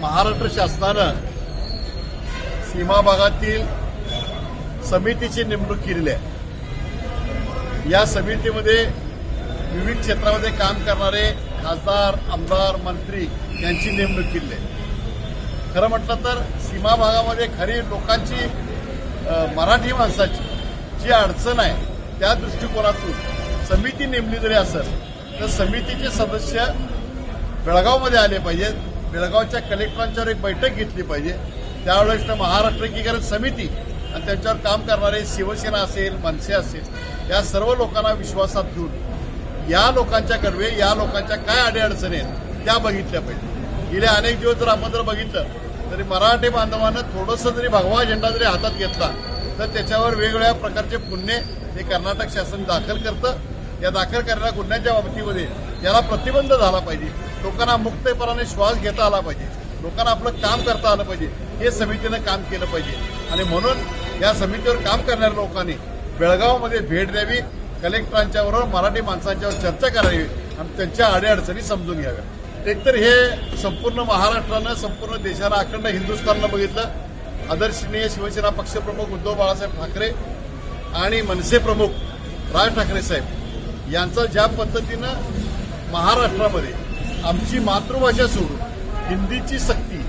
महाराष्ट्र शासनानं सीमा भागातील समितीची नेमणूक केलेली आहे. या समितीमध्ये विविध क्षेत्रामध्ये काम करणारे खासदार आमदार मंत्री यांची नेमणूक केली आहे. खरं म्हटलं तर सीमा भागामध्ये खरी लोकांची मराठी माणसाची जी अडचण आहे त्या दृष्टिकोनातून समिती नेमली जरी असेल तर समितीचे सदस्य बेळगावमध्ये आले पाहिजेत. बेळगावच्या कलेक्टरांच्यावर एक बैठक घेतली पाहिजे. त्यावेळेस महाराष्ट्र एकीकरण समिती आणि त्यांच्यावर काम करणारे शिवसेना असेल मनसे असेल या सर्व लोकांना विश्वासात घेऊन या लोकांच्या कडवे या लोकांच्या काय अडीअडचणी आहेत त्या बघितल्या पाहिजे. गेले अनेक दिवस जर आपण जर बघितलं तरी मराठी बांधवानं थोडंसं जरी भगवा झेंडा जरी हातात घेतला तर त्याच्यावर वेगवेगळ्या प्रकारचे गुन्हे हे कर्नाटक शासन दाखल करतं. या दाखल करणाऱ्या गुन्ह्यांच्या बाबतीमध्ये याला प्रतिबंध झाला पाहिजे. लोकांना मुक्तपणाने श्वास घेता आला पाहिजे. लोकांना आपलं काम करता आलं पाहिजे. हे समितीनं काम केलं पाहिजे. आणि म्हणून या समितीवर काम करणाऱ्या लोकांनी बेळगावमध्ये भेट द्यावी कलेक्टरांच्या बरोबर मराठी माणसांच्यावर चर्चा करावी आणि त्यांच्या अडीअडचणी समजून घ्याव्या. एकतर हे संपूर्ण महाराष्ट्रानं संपूर्ण देशाला अखंड हिंदुस्थाननं बघितलं. आदर्शनीय शिवसेना पक्षप्रमुख उद्धव बाळासाहेब ठाकरे आणि मनसे प्रमुख राज ठाकरे साहेब. यांचा ज्या पद्धतीनं महाराष्ट्रामध्ये आमची मातृभाषा सोडून हिंदीची सक्ती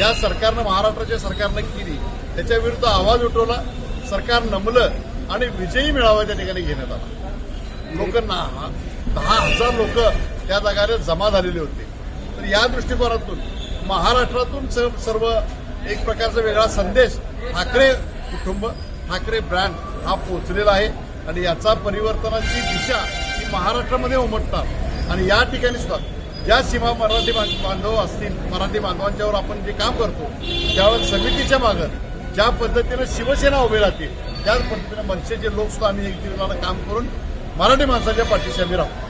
या सरकारनं महाराष्ट्राच्या सरकारनं केली त्याच्या विरुद्ध आवाज उठवला सरकार नमलं आणि विजयी मेळावा त्या ठिकाणी घेण्यात आला. लोक ना दहा हजार लोक त्या जागाला जमा झालेले होते. तर या दृष्टिकोनातून महाराष्ट्रातून स- सर्व एक प्रकारचा वेगळा संदेश ठाकरे कुटुंब ठाकरे ब्रँड हा पोचलेला आहे. आणि याचा परिवर्तनाची दिशा महाराष्ट्रामध्ये उमटतात. आणि या ठिकाणी सुद्धा ज्या सीमा मराठी बांधव असतील मराठी बांधवांच्यावर आपण जे काम करतो त्यावर समितीच्या मागं ज्या पद्धतीनं शिवसेना उभी राहतील त्याच पद्धतीनं मनसेचे लोकसुद्धा आम्ही एक दिवसाला काम करून मराठी माणसाच्या पाठीशी आम्ही राहतो